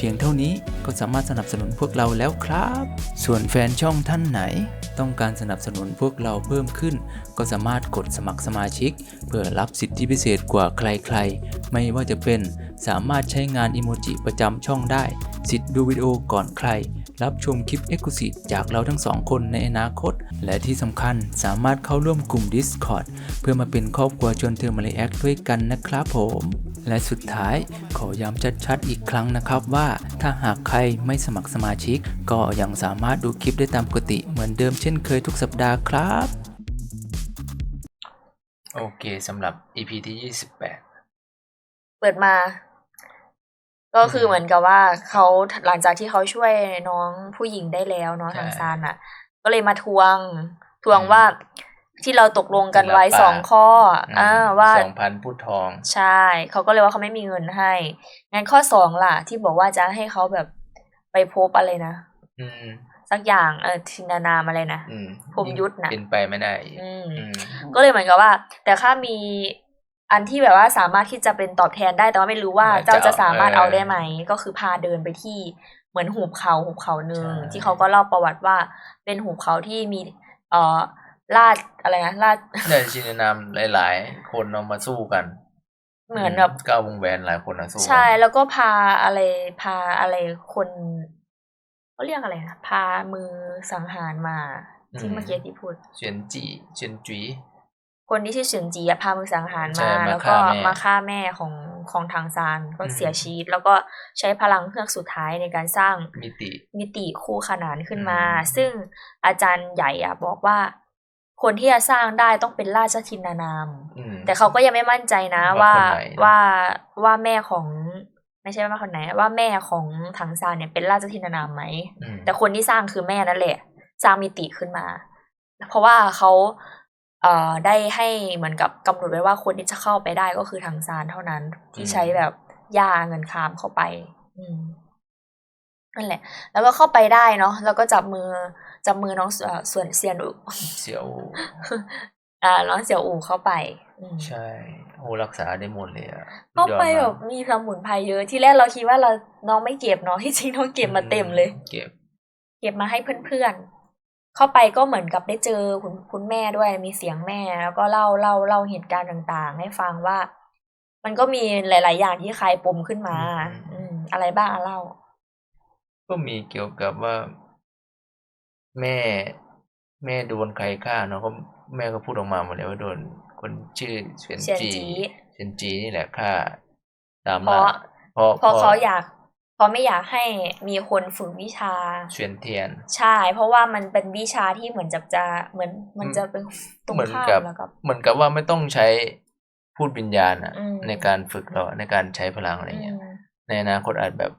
พียงเท่านี้ก็สามารถสนับสนุนพวกเราแล้วครับ ส่วนแฟนช่องท่านไหน ต้องการสนับสนุนพวกเราเพิ่มขึ้น ก็สามารถกดสมัครสมาชิก เพื่อรับสิทธิพิเศษกว่าใครๆ ไม่ว่าจะเป็นสามารถใช้งานอิโมจิประจำช่องได้ สิทธิ์ดูวิดีโอก่อนใคร รับชมคลิป e x c l u s i v e จากเราทั้งสองคนในอนาคต และที่สำคัญสามารถเข้าร่วมกลุ่ม Discord เพื่อมาเป็นครอบครัวชวนเธอมาเลแอคด้วยกันนะครับผม และสุดท้ายขอย้ำชัดๆอีกครั้งนะครับว่าถ้าหากใครไม่สมัครสมาชิก ก็ยังสามารถดูคลิปได้ตามปกติเหมือนเดิมเช่นเคยทุกสัปดาห์ครับ โอเคสำหรับ EP ที่ 28 เปิดมา ก็คือเหมือนกับว่าเขาหลังจากที่เขาช่วยน้องผู้หญิงได้แล้วเนาะใช่ทางซานอะ ก็เลยมาทวงทวงว่า ที่เราตกลงกันไว้ศิลปะสองข้ออ่าว่าสองพันพูดทอง ใช่ เขาก็เลยว่าเขาไม่มีเงินให้ งั้นข้อสองล่ะ ที่บอกว่าจะให้เขาแบบไปพบอะไรนะอืมสักอย่างเออทินานามอะไรนะอืมพรหมยุทธน่ะเป็นไปไม่ได้อืมอืมก็เลยเหมือนกับว่า แต่ข้ามีอันที่แบบว่าสามารถที่จะเป็นตอบแทนได้แต่ว่าไม่รู้ว่าว่าจะเจ้าจะสามารถเออเอาได้ไหม ก็คือพาเดินไปที่เหมือนหุบเขาหุบเขาหนึ่งใช่ที่เขาก็เล่าประวัติว่าเป็นหุบเขาที่มี เอ่อ ลาดอะไรนะลาดได้ชินนามหลาย ๆ คนเอามาสู้กัน เหมือนแบบก้าววงแหวนหลายคนมาสู้กันใช่แล้วก็พาอะไรพาอะไรคนเขาเรียกอะไรนะพามือสังหารมาที่เมื่อกี้ที่พูดเฉียนจีเฉียนจีคนที่ชื่อเฉินจีอะพามือสังหารใช่มามา แล้วก็ฆ่าแม่มาฆ่าแม่ของของทางซานก็อืมเสียชีวิต แล้วก็ใช้พลังเฮือกสุดท้ายในการสร้างมิติมิติคู่ขนานขึ้นมาอืมซึ่งอาจารย์ใหญ่อะบอกว่า คนที่จะสร้างได้ต้องเป็นราชทินานามอืมแต่เขาก็ยังไม่มั่นใจนะว่าว่าคนไหนนะว่าว่าแม่ของไม่ใช่ว่าคนไหน ว่าแม่ของถังซานเนี่ยเป็นราชทินานามไหมอืมแต่คนที่สร้างคือแม่นั่นแหละ สร้างมิติขึ้นมา เพราะว่าเขาเอ่อได้ให้เหมือนกับกำหนดไว้ว่าคนที่จะเข้าไปได้ก็คือทางซานเท่านั้น ที่ใช้แบบย่าเงินคามเข้าไป อืมนั่นแหละ แล้วก็เข้าไปได้เนาะแล้วก็จับมือ จับมือน้องเอ่อส่วนเซียนอุเสียวอ่าน้องเสี่ยวอูเข้าไปอืมใช่โอ้รักษาได้หมดเลยอะเข้าไปยอดมแบบมีสมุนไพรเยอะที่แรกเราคิดว่าเราน้องไม่เก็บเนาะที่จริงน้องเก็บมาเต็มเลย เก็บ เก็บมาให้เพื่อนๆเข้าไปก็เหมือนกับได้เจอคุณคุณแม่ด้วยมีเสียงแม่แล้วก็เล่าเล่าเล่าเหตุการณ์ต่างๆ ให้ฟังว่า มันก็มีหลาย ๆ อย่างที่คลายปมขึ้นมา อืม อะไรบ้างอะเล่า ก็มีเกี่ยวกับว่า แม่ แม่โดนใครฆ่าเนาะก็แม่ก็พูดออกมาหมดเลยว่าโดนคนชื่อเฉียนเฉียนจี จีเฉียนจีนี่แหละฆ่า ตามเพราะล่าเพราะเพราะเขาอยากเพราะไม่อยากให้มีคนฝึกวิชา เฉียนเทียน ใช่ เพราะว่ามันเป็นวิชาที่เหมือนจะจะเหมือนมันจะเป็นตรงเหมือนข้ามกับ แล้วกับ เหมือนกับว่าไม่ต้องใช้พูดวิญญาณอะอืม ในการฝึกเราในการใช้พลังอะไรอืเงี้ย มในอนาคตอาจแบบ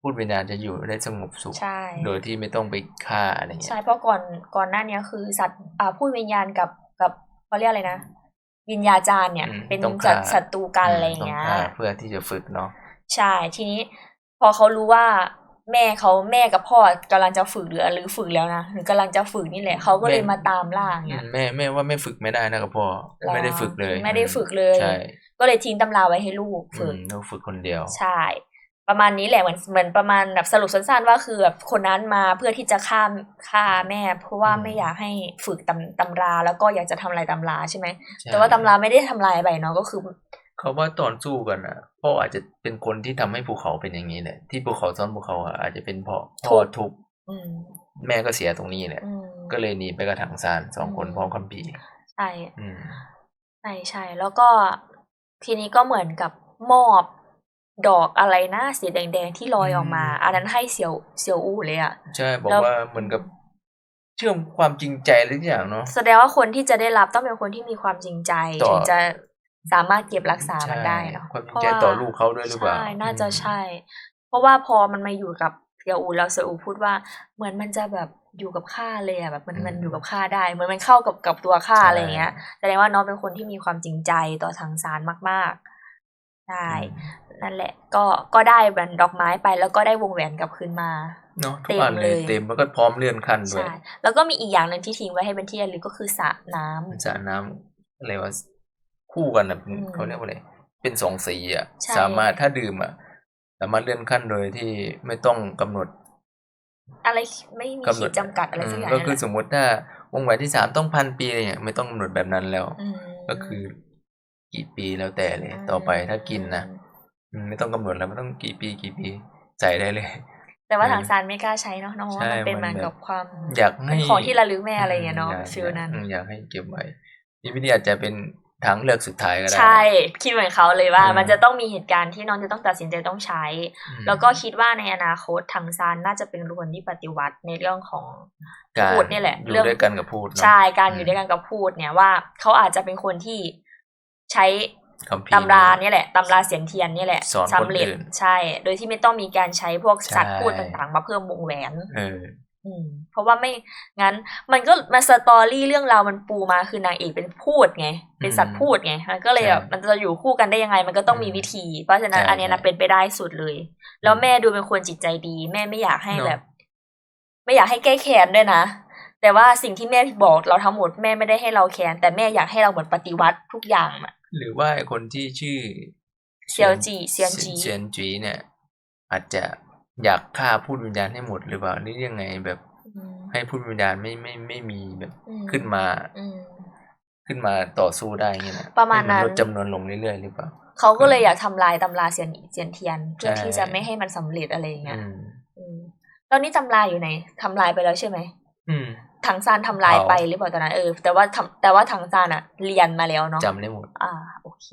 พูดวิญญาณจะอยู่ได้สงบสุขใช่โดยที่ไม่ต้องไปฆ่าอะไรเงี้ใช่ยเพราะก่อนก่อนหน้าเนี้ยคือสัตว์อ่าพูดวิญญาณกับกับเขาเรียกอะไรนะ วิญญาจารย์เนี่ยอืมเป็นต้องจัฆ่าดศัตรูกันอะไรอย่างต้เงี้ยฆ่าเพื่อที่จะฝึกเนาะ ใช่ ทีนี้พอเขารู้ว่าแม่เขาแม่กับพ่อกำลังจะฝึกหรือหรือฝึกแล้วนะหรือกำลังจะฝึกนี่แหละเขาก็เลยแม่มาตามล่าอย่างอืเงี้มยแม่แม่ว่าไม่ฝึกไม่ได้นะกับพ่อหรอไม่ได้ฝึกเลย ไม่ได้ฝึกเลยใช่ก็เลยทิ้งตำราไว้ให้ลูกอืฝึกมต้องฝึกคนเดียว ใช่ ประมาณนี้แหละเหมือนเหมือนประมาณแบบสรุปสั้นๆว่าคือแบบคนนั้นมาเพื่อที่จะฆ่าฆ่าแม่ เพราะว่าอืมไม่อยากให้ฝึกตำตำรา แล้วก็อยากจะทำลายตำราใช่ไหมใช่แต่ว่าตำราไม่ได้ทำลายไปเนาะก็คือเขาว่าตอนสู้กันอะพ่ออาจจะเป็นคนที่ทำให้ภูเขาเป็นอย่างนี้แหละที่ภูเขาซ้อนภูเขาอะอาจจะเป็นพ่อพ่อทุบอืมแม่ก็เสียตรงนี้แหละอืมก็เลยหนีไปกระถังซานสองคนอืมพร้อมคัมภีร์ใช่อืมใช่ใช่แล้วก็ทีนี้ก็เหมือนกับมอบ ดอกอะไรนะสีแดงๆที่ลอยออกมา อันนั้นให้เสี่ยวเสี่ยวอู้เลยอะใช่บอกแล้วว่าเหมือนกับเชื่อมความจริงใจหรืออย่างเนาะแสดงว่าคนที่จะได้รับต้องเป็นคนที่มีความจริงใจต่อถึงจะสามารถเก็บรักษามันได้เนาะความจริเพงราะใจว่าต่อลูกเขาด้วยหรือเปล่าใช่น่าจะอืมใช่ เพราะว่าพอมันมาอยู่กับเซียวอูแล้วเซียวอูพูดว่าเหมือนมันจะแบบอยู่กับข้าเลยอะแบบมันอืมมันอยู่กับข้าได้เหมือนมันเข้ากับกับตัวข้าใช่อะไรอย่างเงี้ยแสดงว่าน้องเป็นคนที่มีความจริงใจต่อทางซานมากๆ ใช่อืมนั่นแหละ ก็ก็ได้แบรนด์ดอกไม้ไปแล้วก็ได้วงแหวนกลับคืนมาเนาะทุเต็กมอันเลยเลยเต็มแล้วก็พร้อมเลื่อนขั้นด้วยใช่แล้วก็มีอีกอย่างหนึ่งที่ทิ้งไว้ให้เป็นที่ระลึกก็คือสระน้ำสระน้ำอะไรวะคู่กันอะเป็นอืมเขาเรียกว่าอะไรเป็นสองสีอะใช่สามารถถ้าดื่มอะ สามารถเลื่อนขั้นโดยที่ไม่ต้องกำหนด อะไรไม่มีกำหนขีดดจำกัดอะไรสักอย่างก็นั่นคือแหละสมมุติถ้าวงแหวนที่สามต้องพันปีอะไรเงี้ยไม่ต้องกำหนดแบบนั้นแล้วอืมก็คือ กี่ปีแล้วแต่เลย ต่อไปถ้ากินนะอืมไม่ต้องกำหนดแล้วไม่ต้องกี่ปีกี่ปีใส่ได้เลย แต่ว่าเออทางซานไม่กล้าใช้เนาะน้องว่าใช่มันเป็นมันเหมือนแบบกับความอยากให้เป็นของที่ระลึกแม่อะไรอย่างเงี้ยเนาะอยกฟิลนั้นอืมอยากให้เก็บไว้นี่วิธีอาจจะเป็นทางเลือกสุดท้ายก็ได้ใช่คิดเหมือนเขาเลยว่าอืมมันจะต้องมีเหตุการณ์ที่น้องจะต้องตัดสินใจต้องใช้อืมแล้วก็คิดว่าในอนาคตทางซานน่าจะเป็นคนที่ปฏิวัติในเรื่องของการพูดนี่แหละอยู่เรื่องด้วยกันกับพูดเนอะใช่การอยู่อืมด้วยกันกับพูดเนี่ยว่าเขาอาจจะเป็นคนที่ ใช้คัมภีร์ตำราเนี่ยแหละตำราเสียนเทียนเนี่ยแหละสอนคนสำเร็จอื่นใช่ โดยที่ไม่ต้องมีการใช้พวกสัตว์ใช่พูดต่างๆ มาเพิ่มวงแหวนเอออืมเพราะว่าไม่งั้น มันก็มาสตอรี่เรื่องราวมันปูมาคือนางเอกเป็นพูดไง เป็นสัตว์พูดไงมันก็เลยแบบใช่มันจะอยู่คู่กันได้ยังไง มันก็ต้องมีอืมวิธี เพราะฉะนั้นใช่อันเนี้ยนะใช่เป็นไปได้สุดเลย แล้วอืมแม่ดูเป็นคนจิตใจดี แม่ไม่อยากให้เนอะแบบ ไม่อยากให้แก้แค้นด้วยนะแต่ว่าสิ่งที่แม่บอกเราทั้งหมดแม่ไม่ได้ให้เราแค้นแต่แม่อยากให้เราเหมือนปฏิวัติทุกอย่างอะ หรือว่าไอ้คนที่ชื่อเซียวจีเซียนจีเซียนจีเนี่ย อาจจะอยากฆ่าพูดวิญญาณให้หมดหรือเปล่านี่ยังไงแบบอืมให้พูดวิญญาณไม่ไม่ไม่มีแบบอืขึ้นมาอืมขึ้นมาต่อสู้ได้เงี้ยนะประมาณนั้นให้ลดจำนวนลงเรื่อยๆหรือเปล่าเขาก็เลยอยากทำลายตำราเซียนเซียนเทียนเพื่อใช่ที่จะไม่ให้มันสำเร็จอะไรอย่างเงี้ยอืมอืมตอนนี้ตำราอยู่ไหนทำลายไปแล้วใช่ไหมอืม ถังซานทำลายเผาไปหรือเปล่าตอนนั้นเออแต่ว่าทำแต่ว่าถังซานอะเรียนมาแล้วเนาะจำได้หมด อ่า โอเค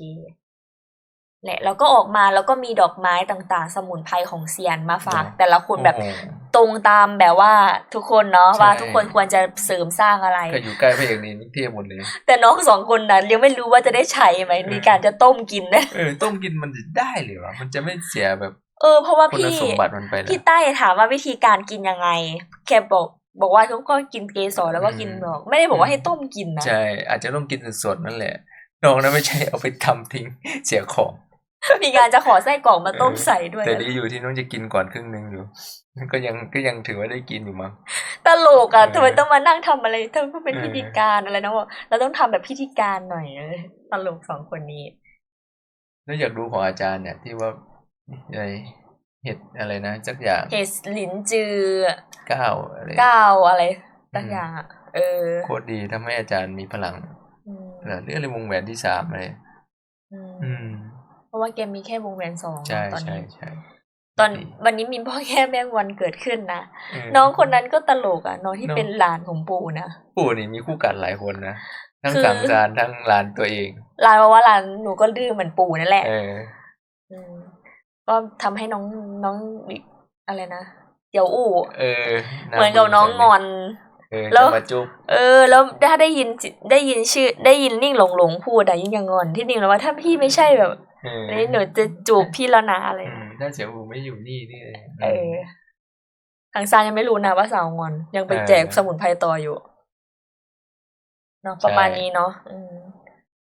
แหละแล้วก็ออกมาแล้วก็มีดอกไม้ต่างๆ สมุนไพรของเซียนมาฝากเนอะแต่ละคนแบบโอ้โหตรงตามแบบว่าทุกคนเนาะใช่ว่าทุกคนควรจะเสริมสร้างอะไรก็อยู่ใกล้พระเอกนี่นี่เทียบหมดเลยแต่น้องสองคนนั้นยังไม่รู้ว่าจะได้ใช้ไหมเออมีการจะต้มกินนะเออต้มกินมันจะได้หรือวะมันจะไม่เสียแบบ เออ เพราะว่าคุณพี่สมบัติมันไปเหรอพี่ใต้ถามว่าวิธีการกินยังไง แค่บอก บอกว่าทุกคนกินเกสรแล้วก็กินอืมดอก ไม่ได้บอกว่าอืมให้ต้มกินนะใช่อาจจะต้องกินสดๆนั่นแหละน้องนะไม่ใช่เอาไปทำทิ้งเสียของ มีการจะขอไส้กรอกมาต้มเออใส่ด้วยแต่นะดีอยู่ที่น้องจะกินก่อนครึ่งหนึงอยู่ก็ยังก็ยังถือว่าได้กินอยู่มั้งตลกอะเออทำไมต้องมานั่งทำอะไรทำไมต้องเป็นเออพิธีการอะไรนะบอกเราต้องทำแบบพิธีการหน่อยเออตลกสองคนนี้ แล้วอยากดูของอาจารย์เนี่ยที่ว่าอะไรเห็ดอะไรนะสักอย่างเฮสลินจือก้าวอะไรก้าวอะไรสักอืมอย่างอะเออโคตรดีทำให้อาจารย์มีพลังอืมเออเรื่องอะไรวงแหวนที่สามเลยอืมอืม เพราะว่าเกมมีแค่วงแหวนสองใช่ตอนใช่นี้ใช่ตอนดีวันนี้มีพ่อแค่แม่งวันเกิดขึ้นนะเออน้องคนนั้นก็ตลกอะ น้องที่เนอะเป็นหลานของปู่นะปู่นี่มีคู่กัดหลายคนนะทั้งคือสังสารทั้งหลานตัวเองหลานบอกว่าหลานหนูก็ดื้อเหมือนปู่นั่นแหละเอออืม ก็ทำให้น้องน้องอะไรนะเดี๋ยวอู่เออเหมือนกับน้องงอนเออแล้วจะมาจุ๊บเออ แล้วถ้าได้ยินจิได้ยินชื่อ ได้ยินนิ่งหลงหลงพูดอะยิ่งยังงอนที่นิ่งแล้วว่าถ้าพี่ไม่ใช่แบบเอออันนี้หนูจะจูบพี่แล้วนะอะไรอืมถ้าเสียอูไม่อยู่นี่นี่เออทางซานยังไม่รู้นะว่าสาวงอน ยังไปแจกสมุนไพรต่ออยู่เนาะประมาณนี้เนาะอืม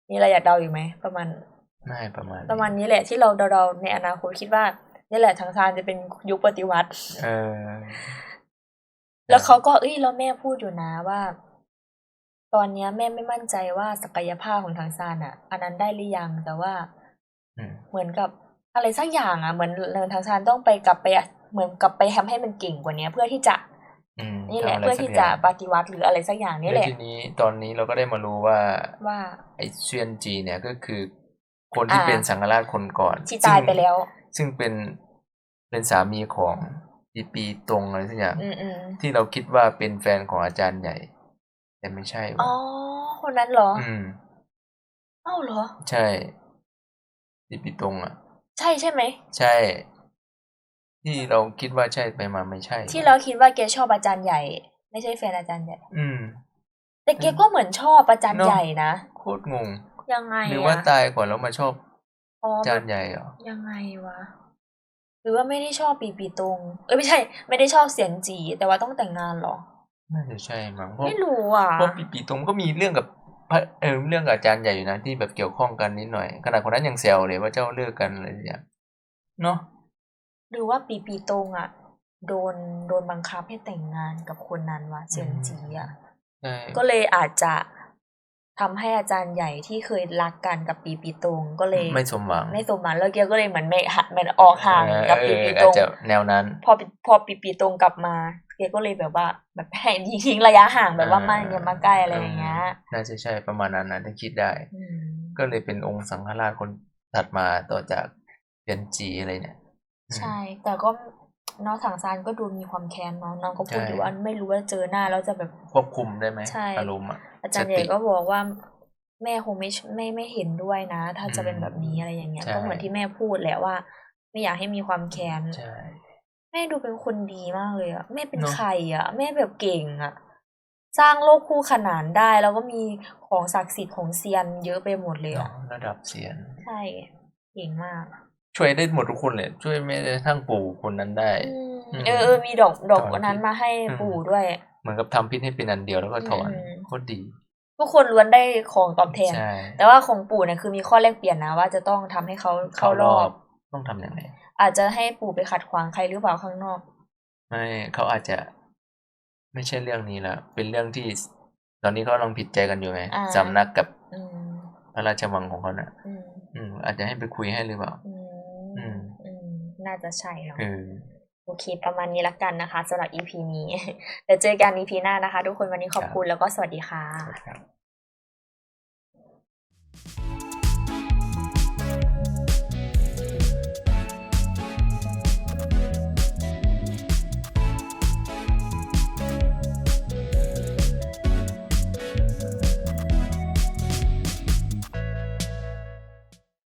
มีอะไรอยากเดาอยู่ไหมประมาณ ไม่ประมาณ ประมาณนี้แหละที่เราเดาๆในอนาคตคิดว่านี่แหละทางซานจะเป็นยุคปฏิวัติเออแล้วเขาก็เอ้ยแล้วแม่พูดอยู่นะว่า ตอนเนี้ยแม่ไม่มั่นใจว่าศักยภาพของทางซานอะอันนั้นได้หรือยังแต่ว่าอืมเหมือนกับอะไรสักอย่างอะเหมือนทางซานต้องไปกลับไปอะเหมือนกลับไปทำให้มันเก่งกว่านี้เพื่อที่จะอืมนี่แหละทำไรเพื่อที่สักจะย่างปฏิวัติหรืออะไรสักอย่างนี่แหแล้วละทีนี้ตอนนี้เราก็ได้มารู้ว่าว่าไอ้เซียนจีเนี่ยก็คือ คนที่อ่าเป็นสังฆราชคนก่อนที่ตายไปแล้ว ซึ่งเป็นเป็นสามีของปีปีตรงอะไรสักอย่างอืมอืมที่เราคิดว่าเป็นแฟนของอาจารย์ใหญ่ แต่ไม่ใช่อ๋อวะคนนั้นเหรอ อืมเอ้าเหรอ ใช่ปีปีตรงอะ ใช่ใช่ไหมใช่ ที่เราคิดว่าใช่ไปมาไม่ใช่ ที่เราคิดว่าแกชอบอาจารย์ใหญ่ ไม่ใช่แฟนอาจารย์ใหญ่ อืม แต่แกก็เหมือนชอบอาจารย์เนอะใหญ่นะโคตรงง ยังไงหรือว่าอะตายก่อนแล้วมาชอบอ๋ออาจารย์ใหญ่เหรอยังไงวะ หรือว่าไม่ได้ชอบปีปีตรง เอ้ยไม่ใช่ ไม่ได้ชอบเสียนจีแต่ว่าต้องแต่งงานเหรอ น่าจะใช่มั้งเพราะไม่รู้อะ เพราะปีปีตรงก็มีเรื่องกับพระเออเรื่องกับอาจารย์ใหญ่อยู่นะที่แบบเกี่ยวข้องกันนิดหน่อยขนาดคนนั้นยังแซวเลยว่าเจ้าเลิกกันอะไรอย่างเนาะหรือว่าปีปีตรงอะ โดนโดนบังคับให้แต่งงานกับคนนั้นวะเจียนจีอะ ใช่ก็เลยอาจจะ ทำให้อาจารย์ใหญ่ที่เคยรักกันกับปีปีตรงก็เลย ไม่สมหวัง ไม่สมหวังแล้วเกียวก็เลยเหมือนไม่หันมันออกห่างกับเอปีอปีอาตจรงจะแนวนั้น พอปีพอปีปีตรงกลับมาเกียวก็เลยแบบว่า แบบให้ทิ้งระยะห่างแบบว่าอ่าไม่อย่ามาใกล้อะไรอย่างเงี้ยน่าจะใช่ประมาณนั้นนะถ้าคิดได้อืมก็เลยเป็นองค์สังฆราชคนถัดมาต่อจากเทียนจีอะไรเนี่ย ใช่ แต่ก็ น้องถังซานก็ดูมีความแค้นเนาะน้องก็พูดใช่อยู่ว่าไม่รู้ว่าเจอหน้าแล้วจะแบบควบคุมได้ไหมใช่อารมณ์อะอาจารย์ใหญ่ก็บอกว่าแม่คงไม่ไม่ไม่เห็นด้วยนะ ถ้าจะเป็นแบบนี้อะไรอย่างเงี้ยใช่ก็เหมือนที่แม่พูดแหละว่า ไม่อยากให้มีความแค้นใช่แม่ดูเป็นคนดีมากเลยอะแม่เป็นเนอะใครอะแม่แบบเก่งอะสร้างโลกคู่ขนานได้ แล้วก็มีของศักดิ์สิทธิ์ของเซียนเยอะไปหมดเลยเนาะอะระดับเสียน ใช่ เก่งมาก ช่วยได้หมดทุกคนเลย ช่วยแม้กระทั่งปู่คนนั้นได้อืมอืมเออเออมีดอกดอกถอนพิษนั้นมาให้อืมปู่ด้วย เหมือนกับทำพิษให้เป็นอันเดียวแล้วก็ถอนอืมโคตรดีทุกคนล้วนได้ของตอบแทนใช่แต่ว่าของปู่เนี่ยคือมีข้อแลกเปลี่ยนนะว่าจะต้องทำให้เขาเข้ารอบ ต้องทำอย่างไร อาจจะให้ปู่ไปขัดขวางใครหรือเปล่าข้างนอก ไม่เขาอาจจะ ไม่ใช่เรื่องนี้ละเป็นเรื่องที่ ตอนนี้เขากำลังผิดใจกันอยู่ไงอ่าสำนักกับอืมพระราชวังของเขาน่ะอืมอืมอาจจะให้ไปคุยให้หรือเปล่า อือืมมอืม น่าจะใช่เนาะเออโอเค ประมาณนี้ละกันนะคะสำหรับ EP นี้เดี๋ยวเจอกัน EP หน้านะคะ ทุกคนวันนี้ขอบคุณแล้วก็สวัสดีค่ะครับ